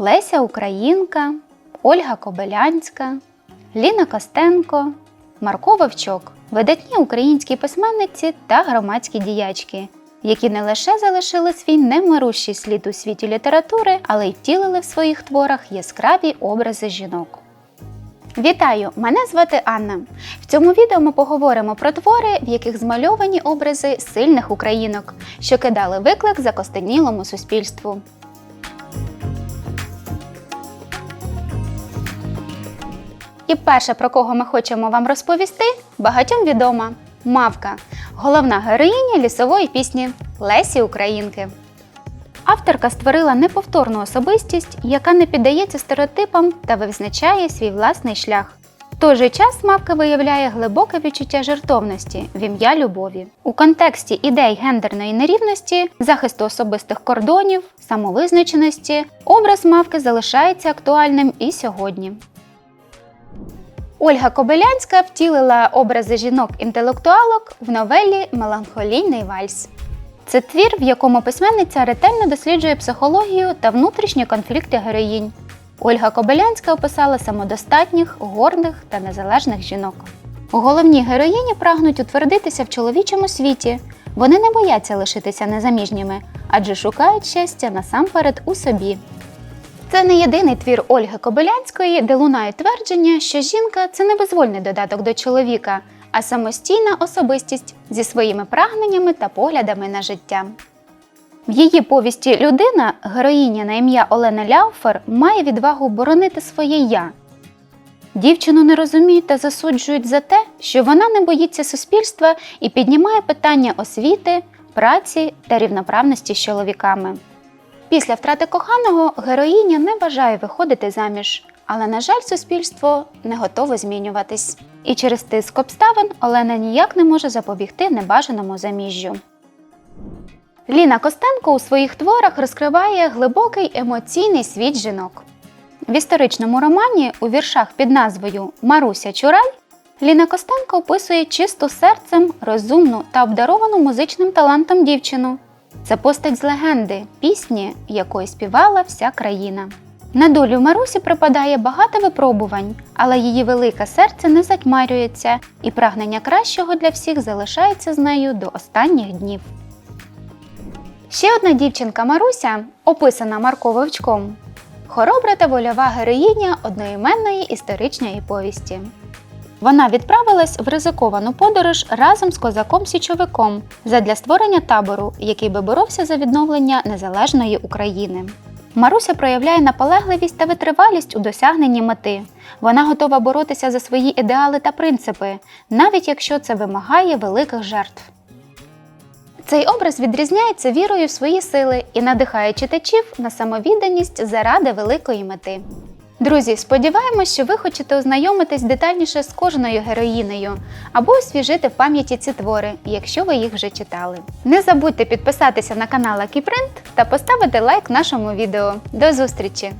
Леся Українка, Ольга Кобилянська, Ліна Костенко, Марко Вовчок видатні українські письменниці та громадські діячки, які не лише залишили свій немирущий слід у світі літератури, але й втілили в своїх творах яскраві образи жінок. Вітаю! Мене звати Анна. В цьому відео ми поговоримо про твори, в яких змальовані образи сильних українок, що кидали виклик закостенілому суспільству. І перше, про кого ми хочемо вам розповісти, багатьом відома Мавка, головна героїня лісової пісні Лесі Українки. Авторка створила неповторну особистість, яка не піддається стереотипам та визначає свій власний шлях. В той же час мавка виявляє глибоке відчуття жертовності в ім'я любові. У контексті ідей гендерної нерівності, захисту особистих кордонів, самовизначеності, образ мавки залишається актуальним і сьогодні. Ольга Кобилянська втілила образи жінок-інтелектуалок в новелі Меланхолійний вальс. Це твір, в якому письменниця ретельно досліджує психологію та внутрішні конфлікти героїнь. Ольга Кобилянська описала самодостатніх, гордих та незалежних жінок. Головні героїні прагнуть утвердитися в чоловічому світі. Вони не бояться лишитися незаміжніми, адже шукають щастя насамперед у собі. Це не єдиний твір Ольги Кобилянської, де лунає твердження, що жінка це не безвольний додаток до чоловіка, а самостійна особистість зі своїми прагненнями та поглядами на життя. В її повісті Людина героїня на ім'я Олена Ляуфер має відвагу боронити своє я. Дівчину не розуміють та засуджують за те, що вона не боїться суспільства і піднімає питання освіти, праці та рівноправності з чоловіками. Після втрати коханого героїня не бажає виходити заміж, але, на жаль, суспільство не готове змінюватись. І через тиск обставин Олена ніяк не може запобігти небажаному заміжжю. Ліна Костенко у своїх творах розкриває глибокий емоційний світ жінок. В історичному романі у віршах під назвою Маруся Чурай Ліна Костенко описує чисту серцем, розумну та обдаровану музичним талантом дівчину. Це постать з легенди, пісні, якої співала вся країна. На долю Марусі припадає багато випробувань, але її велике серце не затьмарюється, і прагнення кращого для всіх залишається з нею до останніх днів. Ще одна дівчинка Маруся, описана Марко Вовчком, хоробра та вольова героїня одноіменної історичної повісті. Вона відправилась в ризиковану подорож разом з козаком-січовиком задля створення табору, який би боровся за відновлення незалежної України. Маруся проявляє наполегливість та витривалість у досягненні мети. Вона готова боротися за свої ідеали та принципи, навіть якщо це вимагає великих жертв. Цей образ відрізняється вірою в свої сили і надихає читачів на самовідданість заради великої мети. Друзі, сподіваємось, що ви хочете ознайомитись детальніше з кожною героїнею або освіжити в пам'яті ці твори, якщо ви їх вже читали. Не забудьте підписатися на канал Акіпринт та поставити лайк нашому відео. До зустрічі!